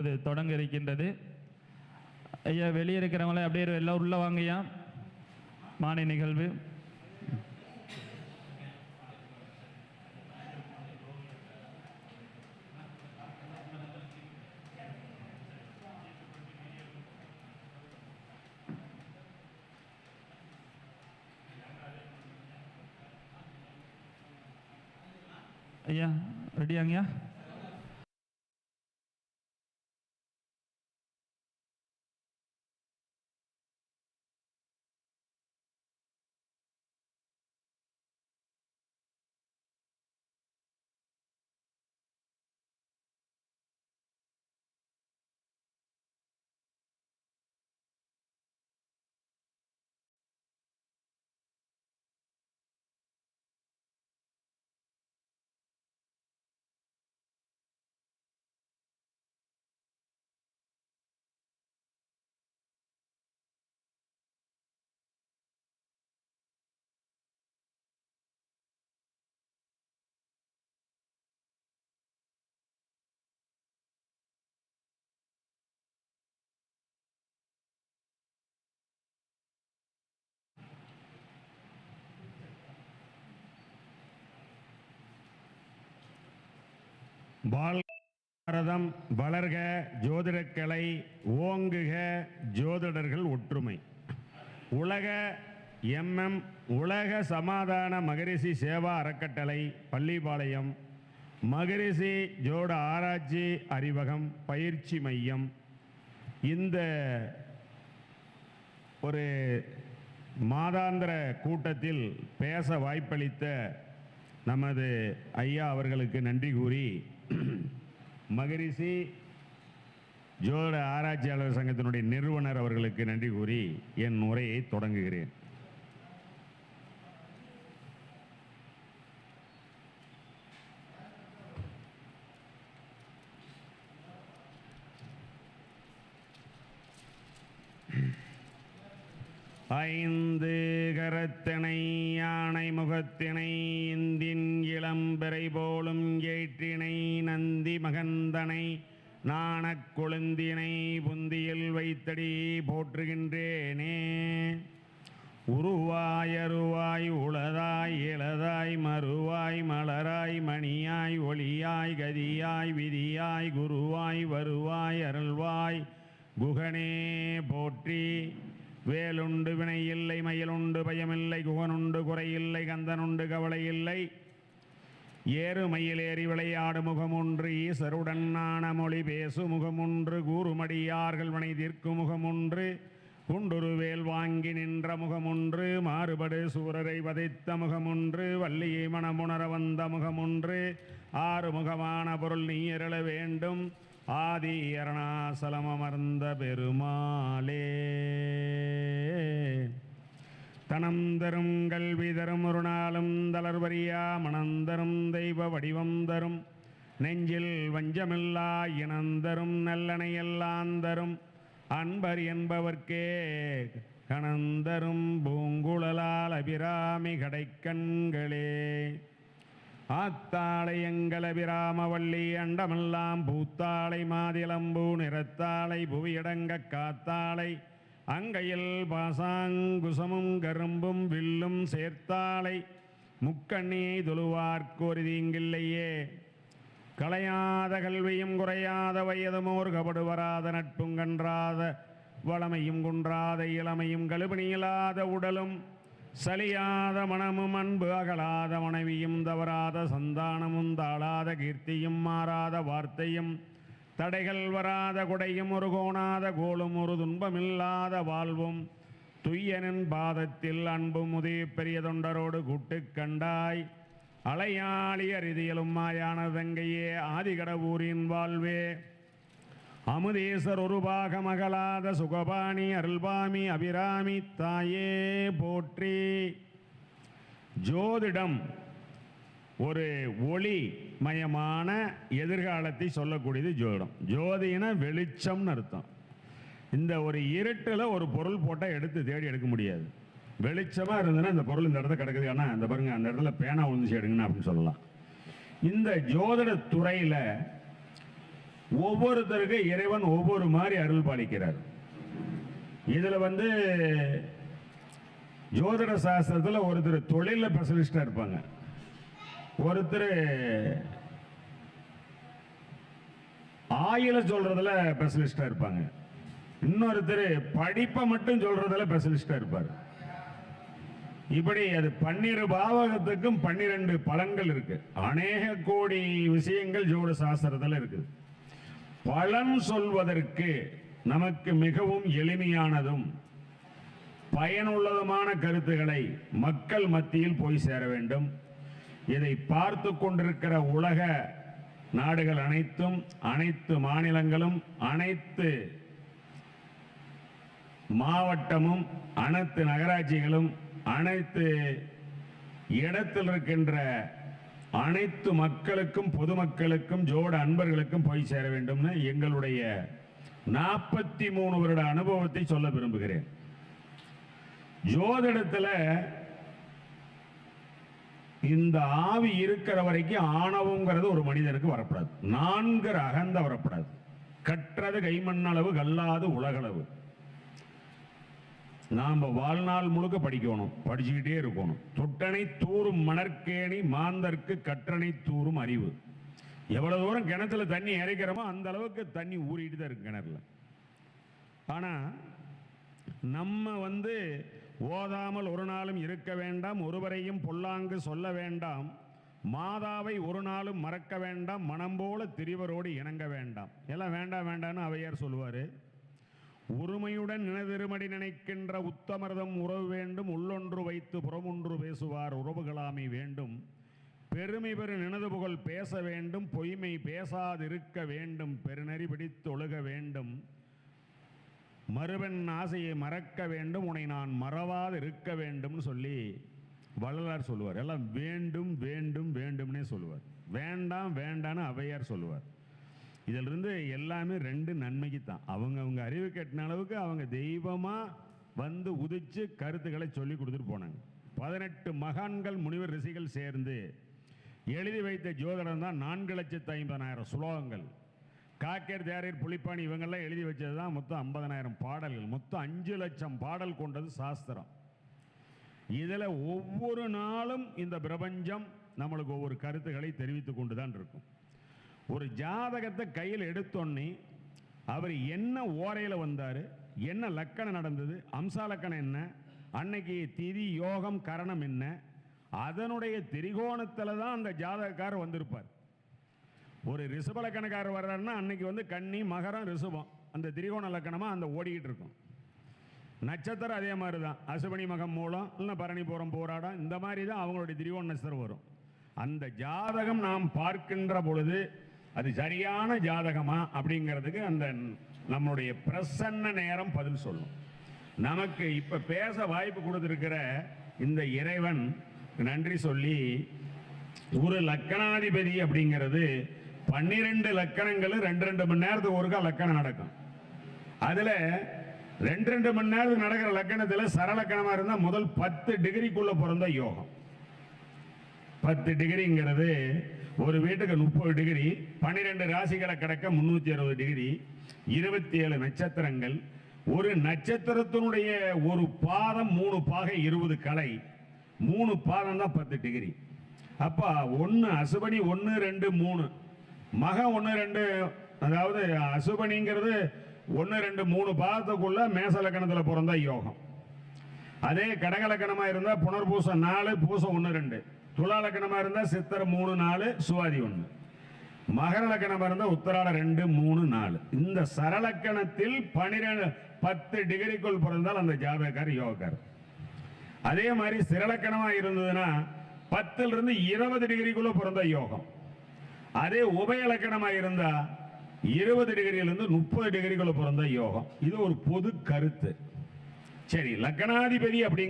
இது தொடங்க இருக்கின்றது ஐயா வெளியே இருக்கிறவங்களே அப்படியே எல்லாம் உள்ள வாங்கய்யா மாலை நிகழ்வு. ஐயா ரெடியாங்கய்யா பாரதம் வளர்க ஜோதிடக்கலை ஓங்குக ஜோதிடர்கள் ஒற்றுமை. உலக எம்எம் உலக சமாதான மகரிஷி சேவா அறக்கட்டளை பள்ளிபாளையம் மகரிஷி ஜோட ஆராய்ச்சி அறிவகம் பயிற்சி மையம். இந்த ஒரு மாதாந்திர கூட்டத்தில் பேச வாய்ப்பளித்த நமது ஐயா அவர்களுக்கு நன்றி கூறி மகரிஷி ஜோட ஆராய்ச்சியாளர் சங்கத்தினுடைய நிறுவனர் அவர்களுக்கு நன்றி கூறி என் உரையை தொடங்குகிறேன். ஐந்து கரத்தினை யானை முகத்தினை இந்தின் இளம்பெறை போலும் ஏற்றினை நந்தி மகந்தனை நாணக் கொழுந்தினை புந்தியில் வைத்தடி போற்றுகின்றேனே. உருவாயருவாய் உளதாய் இளதாய் மறுவாய் மலராய் மணியாய் ஒளியாய் கதியாய் விதியாய் குருவாய் வருவாய் அருள்வாய் குகனே போற்றி. வேலுண்டு வினை இல்லை மயிலுண்டு பயமில்லை குகனுண்டு குறையில்லை கந்தனுண்டு கவலை இல்லை ஏறு மயிலேறி விளையாடு முகமொன்று ஈசருடன் நாண மொழி பேசு முகமொன்று கூறுமடியார்கள் வினை தீர்க்கும் முகமொன்று குண்டுரு வேல் வாங்கி நின்ற முகமொன்று மாறுபடு சூரரை வதைத்த முகமொன்று வள்ளியை மனமுணர வந்த முகமொன்று ஆறு முகமான பொருள் நீ வேண்டும் ஆதி அருணாசலம் அமர்ந்த பெருமாளே. தனம் தரும் கல்வி தரும் ஒரு நாளும் தளர்வரியா மணந்தரும் தெய்வ வடிவம் தரும். நெஞ்சில் வஞ்சமில்லா இனந்தரும் நல்லனையெல்லாம் தரும். அன்பர் என்பவர்க்கே கணந்தரும் பூங்குழலால் அபிராமி கடைக்கண்களே. ஆத்தாளை எங்கள் அபிராமவள்ளி அண்டமெல்லாம் பூத்தாளை மாதிலம்பூ நிறத்தாளை புவியடங்க காத்தாளை. அங்கையில் பாசாங்குசமும் கரும்பும் வில்லும் சேர்த்தாளை முக்கண்ணியை தொழுவார்க்கொரு தீங்கில்லையே களையாத கல்வியும் குறையாத வயதுமோர் கபடுவராத நட்புங்கன்றாத நட்பும் கன்றாத வளமையும் குன்றாத இளமையும் கழுபணியில்லாத உடலும் சலியாத மனமும் அன்பு அகலாத மனைவியும் தவறாத சந்தானமும் தாழாத கீர்த்தியும் மாறாத வார்த்தையும் தடைகள் வராத குடையும் ஒரு கோணாத கோலும் ஒரு துன்பமில்லாத வாழ்வும். துய்யனின் பாதத்தில் அன்பும் உதய பெரிய தொண்டரோடு கூட்டுக் கண்டாய். அலையாளிய ரீதியிலும் மாயான வெங்கையே ஆதிகடவூரின் வாழ்வே. அமுதேசர் ஒரு பாக மகளாத சுகபாணி அருள்பாமி அபிராமி தாயே போற்றி. ஜோதிடம் ஒரு ஒளி மயமான எதிர்காலத்தை சொல்லக்கூடியது ஜோதிடம். ஜோதினா வெளிச்சம்னு அர்த்தம். இந்த ஒரு இருட்டில் ஒரு பொருள் போட்டால் எடுத்து தேடி எடுக்க முடியாது. வெளிச்சமாக இருந்ததுன்னா இந்த பொருள் இந்த இடத்துல கிடக்குது. ஆனால் இந்த பாருங்க அந்த இடத்துல பேனா விழுந்துச்சு எடுங்கன்னு அப்படின்னு சொல்லலாம். இந்த ஜோதிட துறையில் ஒவ்வொருத்தருக்கு இறைவன் ஒவ்வொரு மாதிரி அருள் பாலிக்கிறார். இதில் வந்து ஜோதிட சாஸ்திரத்தில் ஒருத்தர் தொழிலில் ஸ்பெஷலிஸ்டாக இருப்பாங்க. ஒருத்தர் ஆயில சொல்றதுல ஸ்பெஷலிஸ்டா இருப்பாங்க. இன்னொருத்தர் படிப்பை மட்டும் சொல்றதுல ஸ்பெஷலிஸ்டா இருப்பார். இப்படி அது பன்னிரு பாவகத்துக்கும் பன்னிரண்டு பலன்கள் இருக்கு. அநேக கோடி விஷயங்கள் ஜோட சாஸ்திரத்துல இருக்குது. பலன் சொல்வதற்கு நமக்கு மிகவும் எளிமையானதும் பயனுள்ளதுமான கருத்துக்களை மக்கள் மத்தியில் போய் சேர வேண்டும். இதை பார்த்து கொண்டிருக்கிற உலக நாடுகள் அனைத்தும் அனைத்து மாநிலங்களும் அனைத்து மாவட்டமும் அனைத்து நகராட்சிகளும் அனைத்து இடத்தில் இருக்கின்ற அனைத்து மக்களுக்கும் பொதுமக்களுக்கும் ஜோட அன்பர்களுக்கும் போய் சேர வேண்டும்னு எங்களுடைய நாற்பத்தி மூணு வருட அனுபவத்தை சொல்ல விரும்புகிறேன். ஜோதிடத்தில் இந்த ஆவி இருக்கிற வரைக்கும் ஆணவங்கிறது ஒரு மனிதனுக்கு வரப்படாது. நான்கிற அகந்த வரப்படாது. கற்றது கைமண்ணளவு கல்லாது உலகளவு. நாம் வாழ்நாள் முழுக்க படிக்கணும். படிச்சுக்கிட்டே இருக்கணும். தொட்டனை தூரும் மணற்கேணி மாந்தர்க்கு கற்றனை தூரும் அறிவு. எவ்வளவு தூரம் கிணத்துல தண்ணி இறைக்கிறோமோ அந்த அளவுக்கு தண்ணி ஊறிட்டு தான் இருக்கு கிணறுல. ஆனா நம்ம வந்து ஓதாமல் ஒரு நாளும் இருக்க வேண்டாம் ஒருவரையும் பொல்லாங்கு சொல்ல வேண்டாம் மாதாவை ஒரு நாளும் மறக்க வேண்டாம் மனம் போல திரிவரோடு இணங்க வேண்டாம். எல்லாம் வேண்டாம் வேண்டாம்னு அவையார் சொல்லுவார். உரிமையுடன் நினதிருமடி நினைக்கின்ற உத்தமர்தம் உறவு வேண்டும் உள்ளொன்று வைத்து புறமொன்று பேசுவார் உறவுகளாமை வேண்டும். பெருமை பெரு நினது புகழ் பேச வேண்டும் பொய்மை பேசாதிருக்க வேண்டும் பெருநெறி பிடித்து ஒழுக வேண்டும். மறுவன் ஆசையை மறக்க வேண்டும் உன்னை நான் மறவாது இருக்க வேண்டும்னு சொல்லி வள்ளலார் சொல்லுவார். எல்லாம் வேண்டும் வேண்டும் வேண்டும்னே சொல்லுவார். வேண்டாம் வேண்டான்னு அவையார் சொல்லுவார். இதிலிருந்து எல்லாமே ரெண்டு நன்மைக்கு தான். அவங்க அவங்க அறிவு கட்டின அளவுக்கு அவங்க தெய்வமாக வந்து உதிச்சு கருத்துக்களை சொல்லி கொடுத்துட்டு போனாங்க. பதினெட்டு மகான்கள் முனிவர் ரிஷிகள் சேர்ந்து எழுதி வைத்த ஜோதிடம் தான் நான்கு லட்சத்து ஐம்பதனாயிரம் சுலோகங்கள் காக்கேர் தேரர் புலிப்பாணி இவங்கெல்லாம் எழுதி வச்சது தான் மொத்தம் ஐம்பதனாயிரம் பாடல்கள். மொத்தம் அஞ்சு லட்சம் பாடல் கொண்டது சாஸ்திரம். இதில் ஒவ்வொரு நாளும் இந்த பிரபஞ்சம் நம்மளுக்கு ஒவ்வொரு கருத்துக்களை தெரிவித்து கொண்டு தான் இருக்கும். ஒரு ஜாதகத்தை கையில் எடுத்தோன்னே அவர் என்ன ஓரையில் வந்தார் என்ன லக்கணம் நடந்தது அம்சா லக்கணம் என்ன அன்னைக்கு திதி யோகம் கரணம் என்ன அதனுடைய திரிகோணத்தில் தான் அந்த ஜாதகக்காரர் வந்திருப்பார். ஒரு ரிஷப லக்கணக்காரர் வர்றாருன்னா அன்னைக்கு வந்து கன்னி மகரம் ரிஷபம். அந்த திரிகோண லக்கணமாக அந்த ஓடிக்கிட்டு இருக்கும். நட்சத்திரம் அதே மாதிரி தான் அசுபனி மகம் மூலம் இல்லை பரணிபுரம் போராடம் இந்த மாதிரி தான் அவங்களுடைய திரிகோண நட்சத்திரம் வரும். அந்த ஜாதகம் நாம் பார்க்கின்ற பொழுது அது சரியான ஜாதகமா அப்படிங்கிறதுக்கு அந்த நம்மளுடைய பிரசன்ன நேரம் பதில் சொல்லும். நமக்கு இப்போ பேச வாய்ப்பு கொடுத்துருக்கிற இந்த இறைவன் நன்றி சொல்லி ஒரு லக்கணாதிபதி அப்படிங்கிறது பன்னிரெண்டு லக்கணங்களும் ரெண்டு ரெண்டு மணி நேரத்துக்கு ஒருக்கா லக்கணம் நடக்கும். அதுல ரெண்டு ரெண்டு மணி நேரத்துக்கு நடக்கிற லக்கணத்துல சரலக்கணமா இருந்தா முதல் பத்து டிகிரிக்குள்ள பிறந்த யோகம். பத்து டிகிரிங்கிறது ஒரு வீட்டுக்கு முப்பது டிகிரி பன்னிரெண்டு ராசிகளை கிடக்க முன்னூத்தி அறுபது டிகிரி இருபத்தி ஏழு நட்சத்திரங்கள் ஒரு நட்சத்திரத்தினுடைய ஒரு பாதம் மூணு பாகை இருபது கலை மூணு பாதம் தான் பத்து டிகிரி. அப்ப ஒன்று அசுபனி ஒன்று ரெண்டு மூணு. மகம் ஒன்று ரெண்டு அதாவது அசுபனிங்கிறது ஒன்று ரெண்டு மூணு பாதத்துக்குள்ள மேசலக்கணத்தில் பிறந்த யோகம். அதே கடகலக்கணமாக இருந்தால் புனர்பூசம் நாலு பூசம் ஒன்று ரெண்டு. துளாலக்கணமாக இருந்தால் சித்திரை மூணு நாலு சுவாதி ஒன்று மகர லக்கணமாக இருந்தால் உத்தராட ரெண்டு மூணு நாலு. இந்த சரலக்கணத்தில் பனிரெண்டு பத்து டிகிரிக்குள் பிறந்தால் அந்த ஜாதகக்கார் யோகக்கார் அதே மாதிரி சிறலக்கணமாக இருந்ததுன்னா பத்துலேருந்து இருபது டிகிரிக்குள்ளே பிறந்த யோகம். அதே உபயலக்கணமா இருந்தா இருபது டிகிரியிலிருந்து முப்பது டிகிரிக்குள்ள பிறந்த யோகம். இது ஒரு பொது கருத்து. சரி லக்கணாதிபதி அப்படிங்கிற